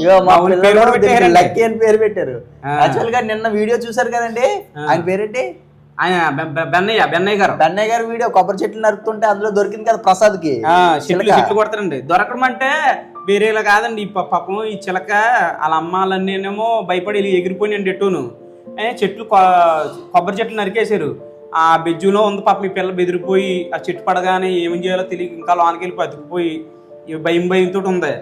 ఇగో మా పిల్లలు. లక్కీ అని పేరు పెట్టారు. యాక్చువల్గా నిన్న వీడియో చూసారు కదండి. ఆయన పేరేంటి? ఆయన బెన్నయ్య బెన్నయ్య గారు. బన్నయ్య గారి వీడియో కొబ్బరి చెట్లు నరుకుతుంటే అందులో దొరికింది కదా ప్రసాద్కి చెట్లు చెట్లు కొడతారండి. దొరకడం అంటే వేరేలా కాదండి. ఈ పాపం ఈ చిలక వాళ్ళ అమ్మాలన్నీనేమో భయపడి వెళ్ళి ఎగిరిపోయినండి ఎట్టును చెట్లు కొబ్బరి చెట్లు నరికేశారు. ఆ బెజ్జులో ఉంది పాపం ఈ పిల్ల బెదిరిపోయి ఆ చెట్టు పడగానే ఏం చేయాలో తెలియక ఇంకా లోనికి వెళ్ళి బతికిపోయి భయం భయంతో ఉంది.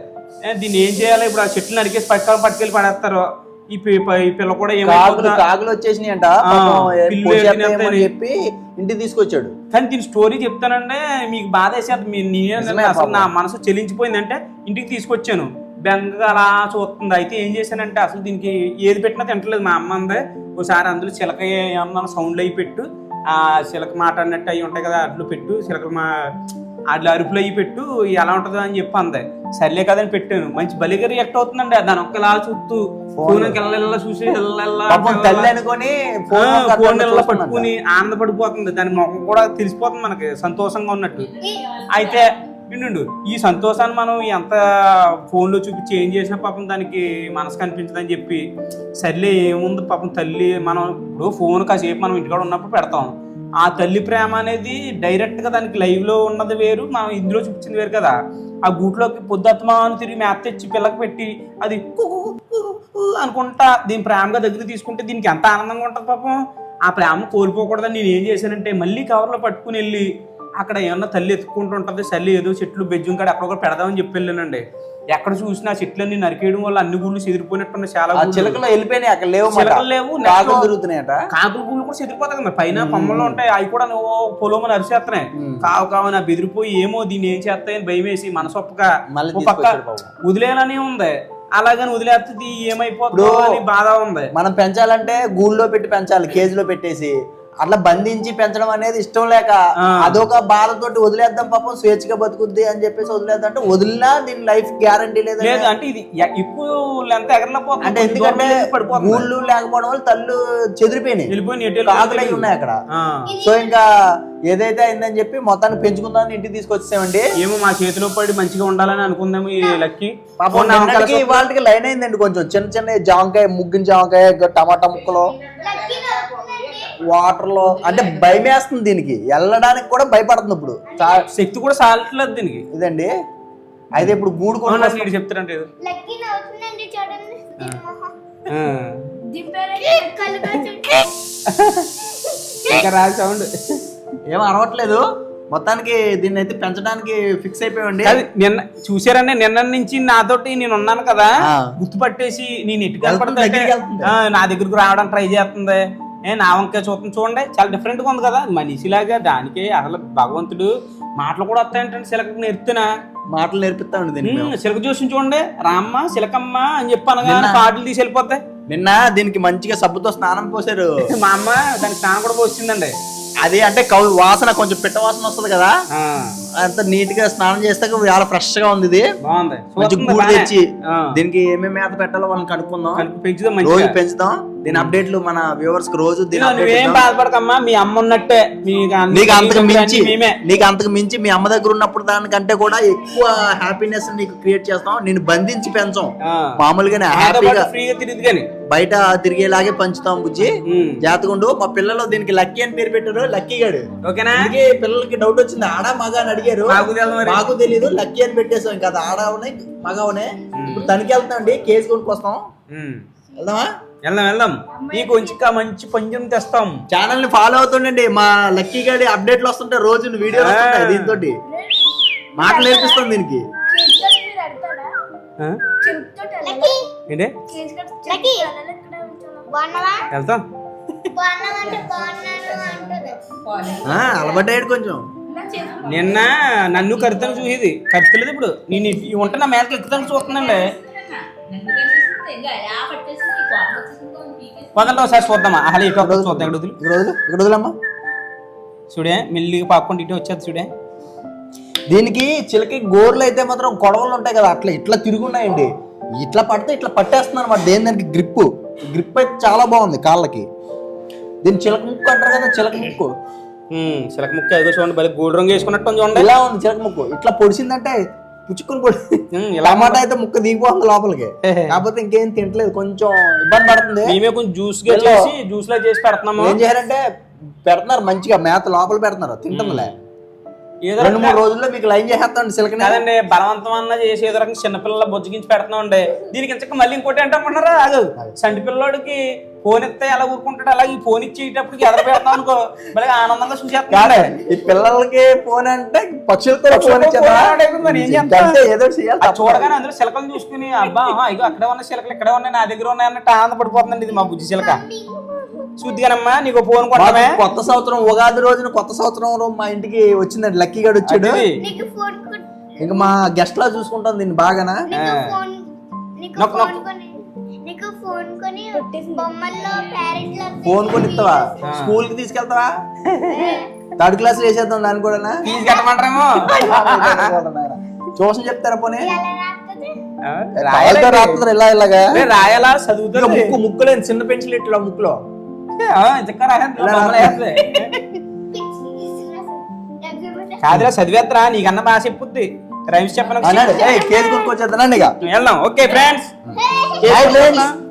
దీన్ని ఏం చేయాలో? ఇప్పుడు ఆ చెట్లు నరికేసి పట్టుకొని పట్టుకెళ్ళి పడేస్తారు. ఈ పిల్ల కూడా కాకులు ఏమైపోతుందా? కాకులు వచ్చేసినాయి అంట ఆ, పాపం ఏ- పిల్లి పోసేస్తాయేమో తినేస్తాయి. అని చెప్పి ఇంటికి తీసుకొచ్చాడు. కానీ దీని స్టోరీ చెప్తానంటే మీకు బాధ వేసేది నేనే అసలు నా. మనసు చెలించిపోయిందంటే ఇంటికి తీసుకొచ్చాను. బెంగగా అలా చూస్తుంది. అయితే ఏం చేశానంటే అసలు దీనికి ఏది పెట్టినా తింటలేదు మా అమ్మ అందే. ఒకసారి అందులో చిలక ఏమన్నా సౌండ్లు అయ్యి పెట్టు. ఆ చిలక మాట అన్నట్టు అవి ఉంటాయి కదా అట్లు పెట్టు. చిలక మా అట్లా అరుపులు అయ్యి పెట్టు ఎలా ఉంటుందో అని చెప్పి అందే. సర్లే కదని పెట్టాను. మంచి బలిగా రియాక్ట్ అవుతుందండి. దాని ఒక్కలా చూస్తూ ఫోన్. చూసి తల్లి అనుకొని ఫోన్. పట్టుకుని ఆనందపడిపోతుంది. దాని ముఖం కూడా తెలిసిపోతుంది మనకి సంతోషంగా ఉన్నట్టు. అయితే విండు ఈ సంతోషాన్ని మనం ఎంత ఫోన్లో చూపించి ఏం చేసినా పాపం దానికి మనసు కనిపించదని చెప్పి సర్లే ఏముంది పాపం తల్లి మనం ఇప్పుడు ఫోన్ కాసేపు మనం ఇంటికాడ ఉన్నప్పుడు పెడతాం. ఆ తల్లి ప్రేమ అనేది డైరెక్ట్గా దానికి లైవ్లో ఉన్నది వేరు మనం ఇందులో చూపించింది వేరు కదా. ఆ గూట్లోకి పొద్దుత్మాను తిరిగి మేత తెచ్చి పిల్లకి పెట్టి అది అనుకుంటా దీని ప్రేమగా దగ్గర తీసుకుంటే దీనికి ఎంత ఆనందంగా ఉంటుంది పాపం. ఆ ప్రేమ కోల్పోకూడదని నేను ఏం చేశానంటే మళ్ళీ కవర్లో పట్టుకుని వెళ్ళి అక్కడ ఏమన్నా తల్లి ఎత్తుకుంటూ ఉంటుంది ఏదో చెట్లు బెజ్జం కాడ అక్కడ పెడదామని చెప్పి వెళ్ళానండి. ఎక్కడ చూసినా చెట్లన్నీ నరికేయడం వల్ల అన్ని గుళ్ళు చెదిరిపోయినట్టున్న చాలా. చిలకలు వెళ్ళిపోయినాయి అక్కడ లేవు. చిలకలు లేవు, కాకులు తిరుగుతున్నాయట కాకుల గుళ్ళు కూడా చెదిరిపోతాయి కదా పైన కొమ్మలు ఉంటాయి అవి కూడా నువ్వు పొలమని అరిచేస్తున్నాయి ఉమ్. కావు కావు నా బెదిరిపోయి ఏమో దీన్ని ఏం చేస్తాయని భయం వేసి ఓ పక్క. వదిలేనని ఉంది అలాగని వదిలేస్తుంది ఏమైపోతుందో అని బాధ ఉంది మనం పెంచాలంటే గూళ్ళో పెట్టి పెంచాలి కేజీలో పెట్టేసి అట్లా బంధించి పెంచడం అనేది ఇష్టం లేక. అదొక బాధతోటి వదిలేద్దాం పాపం స్వేచ్ఛగా బతుకుద్ది అని చెప్పేసి వదిలేద్దాం అంటే వదిలినా దీని లైఫ్ గ్యారంటీ లేదు లేదు అంటే ఇది ఎక్కువ లెంత్ ఎగరలేకపోతుంది. అంటే ఎందుకంటే గూళ్ళు లేకపోవడం వల్ల తల్లు చెదిరిపోయినాయి. కాకులు ఉన్నాయి అక్కడ. సో ఇంకా ఏదైతే అయిందని చెప్పి మొత్తాన్ని పెంచుకుందామని ఇంటికి తీసుకొచ్చామండి ఏమో మా చేతిలో పడి మంచిగా ఉండాలని అనుకుందాము ఈ లక్కి. పాపం ఇవాళకి లైన్ అయిందండి కొంచెం. చిన్న చిన్న జామకాయ ముగ్గిన జామకాయ ఇంకా టమాటా ముక్కలు. వాటర్లో అంటే భయం వేస్తుంది దీనికి. వెళ్ళడానికి కూడా భయపడుతుంది ఇప్పుడు. శక్తి కూడా సాలట్లేదు దీనికి. ఇదండి. అయితే ఇప్పుడు గూడు. వీడు చెప్తారంటే ఇంకా రా సౌండ్. ఏం అరవట్లేదు. మొత్తానికి దీన్ని అయితే పెంచడానికి ఫిక్స్ అయిపోయామండి. నిన్న చూసారండి నిన్న నుంచి నాతోటి నేను ఉన్నాను కదా. గుర్తుపట్టేసి నేను ఎటు. ఆ, నా దగ్గరకు రావడానికి ట్రై చేస్తుంది. ఏ నా వంకాయ చూస్తుంది చూడండి చాలా డిఫరెంట్గా ఉంది కదా. మనిషిలాగా దానికి అసలు భగవంతుడు మాటలు కూడా వస్తాయంటే సిలక నేర్పుతున్నా. మాటలు నేర్పిస్తామండి దీనికి మేము. సిలక చూసి చూడండి రామ్మ సిలకమ్మ అని చెప్పాను కానీ పాటలు తీసి వెళ్ళిపోతాయి నిన్న దీనికి మంచిగా సబ్బుతో స్నానం పోసారు. మా అమ్మ దానికి స్నానం కూడా పోసిందండి. అది అంటే కౌ వాసన కొంచెం పిట్ట వాసన వస్తుంది కదా. అంత నీట్గా స్నానం చేస్తే చాలా ఫ్రెష్గా ఉంది ఇది. బాగుంది. మంచి గూడు. తెచ్చి దీనికి ఏమేమి మేత పెట్టాలో వాళ్ళని కనుక్కుందాం. పెంచుదాం రోజు పెంచుదాం. దీని అప్డేట్లు మన వ్యూవర్స్కి రోజు ఇద్దాం. బాధపడకమ్మా మీ అమ్మ ఉన్నట్టే. నీకు అంతకు మించి నీకు అంతకు మించి మీ అమ్మ దగ్గర ఉన్నప్పుడు దానికంటే కూడా ఎక్కువ హ్యాపీనెస్ నీకు క్రియేట్ చేస్తాం. నేను బంధించి పెంచాం. మామూలుగానే హ్యాపీగా ఫ్రీగా తిరిగి కానీ. బయట తిరిగేలాగే పంచుతాం బుజ్జి. జాతకుండు మా పిల్లలు దీనికి లక్కీ అని పేరు పెట్టారు లక్కీ గాడు. ఓకేనా? పిల్లలకి డౌట్ వచ్చింది ఆడ మగ అని అడిగారు. మాకు తెలియదు లక్కీ అని పెట్టేసాం ఇంకా అది ఆడవనే మగవనే ఇప్పుడు తనకి వెళ్తాం అండి కేసు కొనుక్కొస్తాం. వెళ్దామా? వెళ్దాం వెళ్దాం. నీకు ఇంకా మంచి పంజం తెస్తాం. ఛానల్ని ఫాలో అవుతుండండి మా లక్కీ గడి అప్డేట్లు వస్తుంటాయి రోజు వీడియోలు వస్తుంటాయి దీంతో మాటలు నేర్పిస్తాం దీనికి. ఏంటి? వెళ్తాం. అలవాటయ్యాడు కొంచెం. నిన్న నన్ను కరుతను చూసేది. కరుతలేదు ఇప్పుడు. నేను ఉంటే నా మేరకు ఎక్కుతాను చూస్తున్నాండి పదండి ఒకసారి చూద్దామా? అసలు ఇటు చూద్దాం. ఇక్కడ వదిలి. ఇక్కడ వదిలు. ఇక్కడ వదిలమ్మా చూడే మెల్లిగా పాక్కుంటే ఇటు వచ్చేది చూడే. దీనికి చిలకి గోర్లు అయితే మాత్రం గొడవలు ఉంటాయి కదా అట్లా ఇట్లా తిరుగున్నాయండి. ఇట్లా పడితే ఇట్లా పట్టేస్తుంది అనమాట దేని దానికి గ్రిప్ గ్రిప్ అయితే చాలా బాగుంది కాళ్ళకి. దీని చిలక ముక్కు అంటారు కదా చిలక ముక్కు. చిలక ముక్క ఏదో చూడండి బలి గోల్డ్ రంగు వేసుకున్నట్టు చూడండి. ఇలా ఉంది చిలక ముక్కు. ఇట్లా పొడిచిందంటే పుచ్చుకొని పొడి టమాటా అయితే ముక్క దిగిపోతుంది లోపలికి. కాకపోతే ఇంకేం తింటలేదు కొంచెం ఇబ్బంది పడుతుంది. మేమే కొంచెం జ్యూస్గా చేసి జ్యూస్ లా చేసి పెడుతున్నాము. ఏం చేయాలంటే పెడుతున్నారు మంచిగా మేత లోపల పెడుతున్నారు తింటుందిలే రెండు మూడు రోజుల్లో మీకు లైన్ చేసేస్తాండి సిలకని. కాదండి బలవంతం అన్న చేసి ఏదో రకంగా చిన్నపిల్లల బొజ్జగించి పెడుతున్నామండి దీనికి ఇంచక మళ్ళీ ఇంకోటి ఏంటనుకుంటున్నారా ఆగు. సంటి పిల్లోడికి ఫోన్ ఇస్తే ఎలా ఊరుకుంటాడు? అలాగే ఈ ఫోన్ ఇచ్చేటప్పటికి ఎదర పెడతాం అనుకో మళ్ళీ ఆనందంగా చూసేస్తాడు ఈ పిల్లలకి ఫోన్ అంటే పక్షులతో ఫోన్ ఇచ్చేదా? ఏదో చేయాలి అది. చూడగానే అందులో చిలకలు చూసుకుని అబ్బా ఇగో అక్కడే ఉన్న చిలకలు ఇక్కడే ఉన్నాయి నా దగ్గర ఉన్నాయి అన్నట్టు ఆనందపడిపోతుందండి ఇది మా బుజ్జి చిలక. చూద్దిగానమ్మా నీకు ఫోన్ కొట్టమే. కొత్త సంవత్సరం ఉగాది రోజున కొత్త సంవత్సరం మా ఇంటికి వచ్చిందండి లక్కీ గడు వచ్చాడు. ఇంకా మా గెస్ట్ లా చూసుకుంటాం దీన్ని బాగానా? నీకు ఫోన్. కొని నీకు ఫోన్ కొని బొమ్మల్లో ప్యారెట్లో ఫోన్ కొని ఇస్తావా? స్కూల్కి తీసుకెళ్తావా? థర్డ్ క్లాస్ వేసేద్దాం దాన్ని కూడా ఫీజు కట్టమంటారేమో ట్యూషన్ చెప్తారా పోనీ? రాయాలండి. రాస్తున్నారు ఇలా ఇలాగా? రాయాలా? ఇక చదువుతుంది ముక్కు ముక్కులేని చిన్న పెన్సిల్ ఇట్లా ముక్కులో. ఎగ్జామ్ కాదురా చదివేత్తరా నీకన్నా బాగా చెప్పుద్ది రైమ్స్ చెప్పను కొనుక్కొచ్చేద్దానండి ఇక వెళ్దాం ఓకే ఫ్రెండ్స్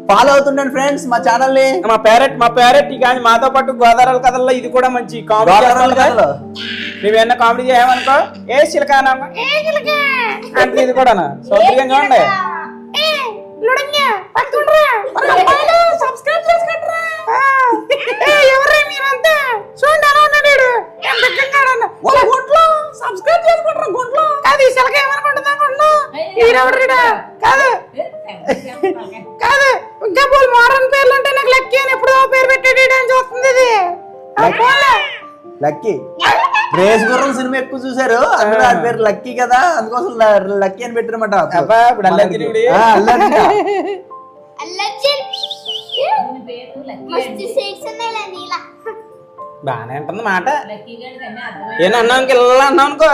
ఫాలో అవుతుండండి ఫ్రెండ్స్ మా ఛానల్ని మా పేరెట్ మా పేరెట్ కానీ మాతో పాటు గోదావరి కథల్లో ఇది కూడా మంచి కామెడీ కథలు. ఏమన్నా కామెడీ చేయమనుకో ఏ చిలక అంటే ఇది కూడా సౌకర్యంగా చూడండి ఎవరే మీరంతా చూడండి ఎలా ఉన్నాడు ఎంత వాళ్ళ గుంట్లో సబ్స్క్రైబ్ చేసుకుంటారు గుంట్లో? కాదు ఈ చిలక ఏమనుకుంటుంది అనుకుంటున్నా ఈడెవడ్రీడా కాదు. కాదు ఇంకా పోలు మోడర్న్ పేర్లు అంటే నాకు లక్కీ అని ఎప్పుడో పేరు పెట్టాడు అని చూస్తుంది ఇది. లక్కీ? రేస్ గుర్రం సినిమా ఎక్కువ చూసారు అందులో ఆ. పేరు లక్కీ కదా? అందుకోసం లక్కీ అని పెట్టారన్నమాట. అబ్బా, బాగానే ఉంటుంది మాట. ఏనా అన్నా ఇంక ఇలా అన్నావు అనుకో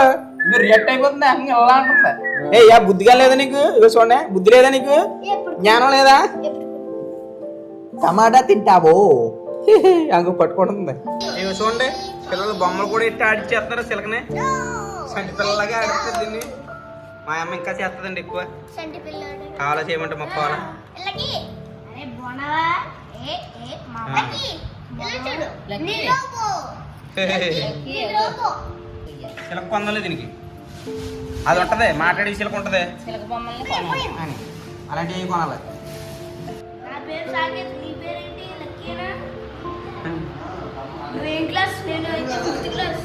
మీరు రియాక్ట్ అయిపోతుంది అంక ఇలా అంటుంది. ఏ యా బుద్ధిగా లేదా నీకు? ఇగో చూడండి బుద్ధి లేదా నీకు? జ్ఞానం లేదా? టమాటా తింటావో? అంగు పట్టుకుంటుంది. ఇగో చూడండి పిల్లలు బొమ్మలు కూడా ఇట్టి ఆడిచ్చేస్తున్నారు సిలకనే సంటి పిల్లలాగా ఆడిస్తారు దీన్ని. మా అమ్మ ఇంకా చేస్తుందండి ఎక్కువ. కావాలా చేయమంటే మొక్క కావాలా బోనవా ఏ చిలక పొందలేదు దీనికి. అది ఉంటది మాట్లాడే చిలక ఉంటది అని. అలాంటివి కొనాలి? నా పేరు సాకేత్ నీ పేరేంటి? లక్కీనా? నువ్వేం క్లాస్ నేను fifth class.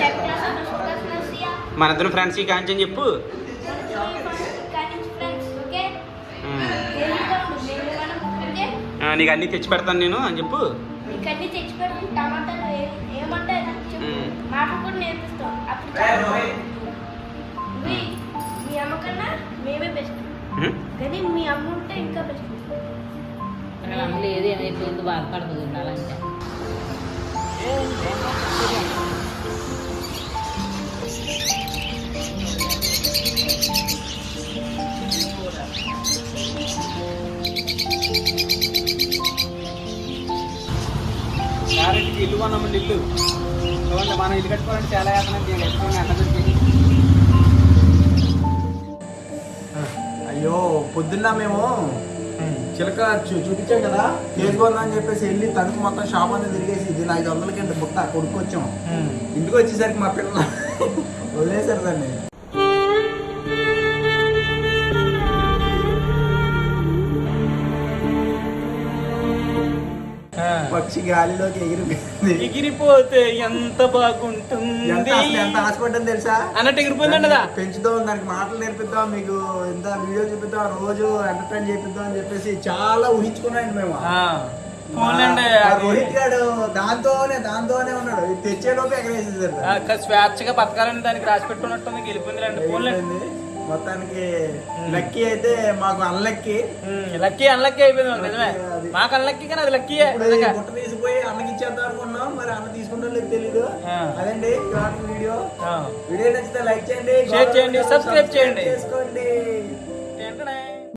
Second class first class నర్సియా. మన ఇద్దరు ఫ్రెండ్స్ ఈ కాంచని చెప్పు. నీకు అన్ని తెచ్చి పెడతాను నేను అని చెప్పు. నీకు అన్ని తెచ్చి పెడతాం టమాటాలు ఏ- ఏమంటాయి నాకు చెప్పు. మ్మ్. మాటలు కూడా నేర్పిస్తాం అప్పుడు. మీ మీ అమ్మ కన్నా మేమే బెస్ట్. కానీ మీ అమ్మ ఉంటే ఇంకా బెస్ట్ లేదు ఏమైతే బాధపడుతుంది ఉండాలంటే. కొన్నామండి ఇల్లు. చూడండి మనం ఇల్లు కట్టుకోవాలంటే చాలా అన్నది అయ్యో పొద్దున్న మేము చిలక చూ- చూపించాం కదా. అని చెప్పేసి వెళ్ళి తణుకు మొత్తం షాప్ అంతా తిరిగేసి దీని ఐదు వందలకి బుట్ట కొడుకొచ్చాం ఇంటికి వచ్చేసరికి మా పిల్లలు వదిలేశారు దాన్ని. గాలిలోకి ఎగిరిపోయింది. ఎగిరిపోతే ఎంత బాగుంటుంది? ఎంత ఆశపడ్డం తెలుసా? అన్నట్టు ఎగిరిపోయిందండి పెంచుదాం దానికి మాటలు నేర్పిద్దాం మీకు ఎంత వీడియో చూపిద్దాం రోజు ఎంటర్టైన్ చేపిద్దాం అని చెప్పేసి చాలా ఊహించుకున్నాండి మేము. రోహిత్ గాడు దాంతోనే దాంతోనే ఉన్నాడు. తెచ్చేలోపు ఎగరేసేసారు. స్వేచ్ఛగా బతకాలని దానికి రాసి పెట్టుకున్నట్టుంది వెళ్ళిపోయింది ఫోన్లండి. మొత్తానికి లక్కీ అయితే మాకు అన్లక్కీ లక్కీ అన్లక్కీ అయిపోయింది మాకు నిజమే. మాకు అన్లక్కీ కానీ అది. ఈ బుట్ట తీసిపోయి అన్నకి ఇచ్చేద్దాం అనుకున్నాం మరి అన్న తీసుకుంటాం లేదు తెలీదు. అదండి ఇవాళ వీడియో. వీడియో నచ్చితే లైక్ చేయండి షేర్ చేయండి, సబ్స్క్రైబ్ చేయండి. చేసుకోండి ఏంటనే